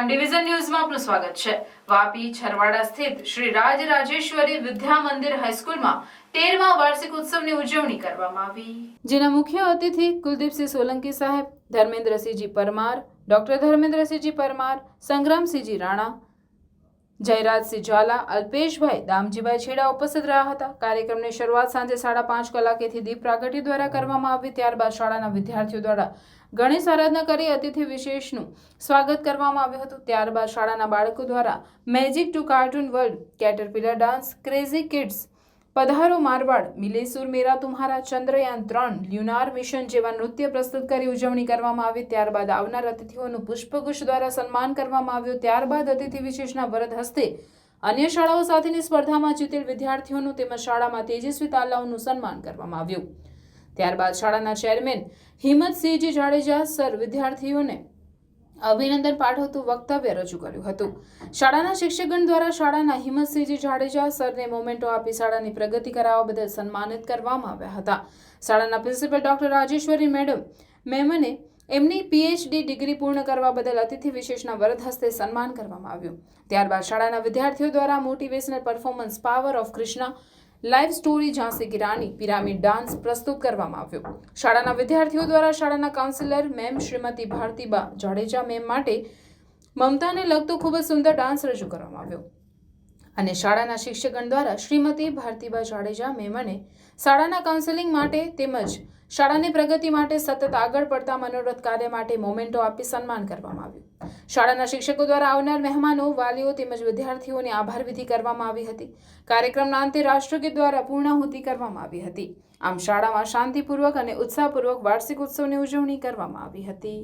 Prime division ન્યૂઝમાં આપનું સ્વાગત છે. વાપી, છરવાડા સ્થિત શ્રી રાજરાજેશ્વરી વિદ્યા મંદિર હાઈસ્કૂલમાં તેરમા વાર્ષિક ઉત્સવની ઉજવણી કરવામાં આવી. જેના મુખ્ય અતિથિ કુલદીપસિંહ સોલંકી સાહેબ, ધર્મેન્દ્રસિંહજી પરમાર, ડોક્ટર ધર્મેન્દ્રસિંહજી પરમાર, સંગ્રામસિંહજી રાણા જયરાજસિંહ ઝાલા, અલ્પેશભાઈ, દામજીભાઈ છેડા ઉપસ્થિત રહ્યા હતા. કાર્યક્રમની શરૂઆત સાંજે સાડા પાંચ કલાકેથી દીપ પ્રાગટ્ય દ્વારા કરવામાં આવી, ત્યારબાદ શાળાના વિદ્યાર્થીઓ દ્વારા ગણેશ આરાધના કરી, અતિથિ વિશેષનું સ્વાગત કરવામાં આવ્યું હતું. ત્યારબાદ શાળાના બાળકો દ્વારા magic to cartoon world, caterpillar dance, crazy kids Padharo Marwad, મિલેસુર, મેરા તુમ્હારા, ચંદ્રયાન ત્રણ, લ્યુનાર મિશન જેવા નૃત્ય પ્રસ્તુત કરી ઉજવણી કરવામાં આવી. ત્યારબાદ આવનાર અતિથિઓનું પુષ્પગુચ્છ દ્વારા સન્માન કરવામાં આવ્યું. ત્યારબાદ અતિથિ વિશેષના વરદ હસ્તે અન્ય શાળાઓ સાથેની સ્પર્ધામાં જીતેલ વિદ્યાર્થીઓનું તેમજ શાળામાં તેજસ્વી તાલાઓનું સન્માન કરવામાં આવ્યું. ત્યારબાદ શાળાના ચેરમેન હિંમતસિંહજી જાડેજા, સર વિદ્યાર્થીઓને અભિનંદન પાઠવતું વક્તવ્ય રજૂ કર્યું હતું. શાળાના શિક્ષકગણ દ્વારા શાળાના હિંમતસિંહજી જાડેજા સરને મોમેન્ટો આપી શાળાની પ્રગતિ કરાવવા બદલ સન્માનિત કરવામાં આવ્યા હતા. શાળાના પ્રિન્સિપલ ડોક્ટર રાજેશ્વરી મેડમ, મેમને એમની પીએચડી ડિગ્રી પૂર્ણ કરવા બદલ અતિથિ વિશેષના વરદ હસ્તે સન્માન કરવામાં આવ્યું. ત્યારબાદ શાળાના વિદ્યાર્થીઓ દ્વારા motivational performance power of Krishna live story Jhansi Rani pyramid dance પ્રસ્તુત કરવામાં આવ્યો. શાળાના વિદ્યાર્થીઓ દ્વારા શાળાના counsellor ma'am Shrimati Bhartiba Jadeja ma'am માટે મમતાને લગતો ખૂબ જ સુંદર ડાન્સ રજૂ કરવામાં આવ્યો. અને શાળાના શિક્ષકગણ દ્વારા શ્રીમતી ભારતીબા જાડેજા મેમને શાળાના કાઉન્સેલિંગ માટે તેમજ શાળાની પ્રગતિ માટે સતત આગળ પડતા મનોરથ કાર્ય માટે મોમેન્ટો આપી સન્માન કરવામાં આવ્યું. શાળાના શિક્ષકો દ્વારા આવનાર મહેમાનો, વાલીઓ તેમજ વિદ્યાર્થીઓની આભાર વિધિ કરવામાં આવી હતી. કાર્યક્રમના અંતે રાષ્ટ્રગીત દ્વારા પૂર્ણાહુતિ કરવામાં આવી હતી. આમ શાળામાં શાંતિપૂર્વક અને ઉત્સાહપૂર્વક વાર્ષિક ઉત્સવની ઉજવણી કરવામાં આવી હતી.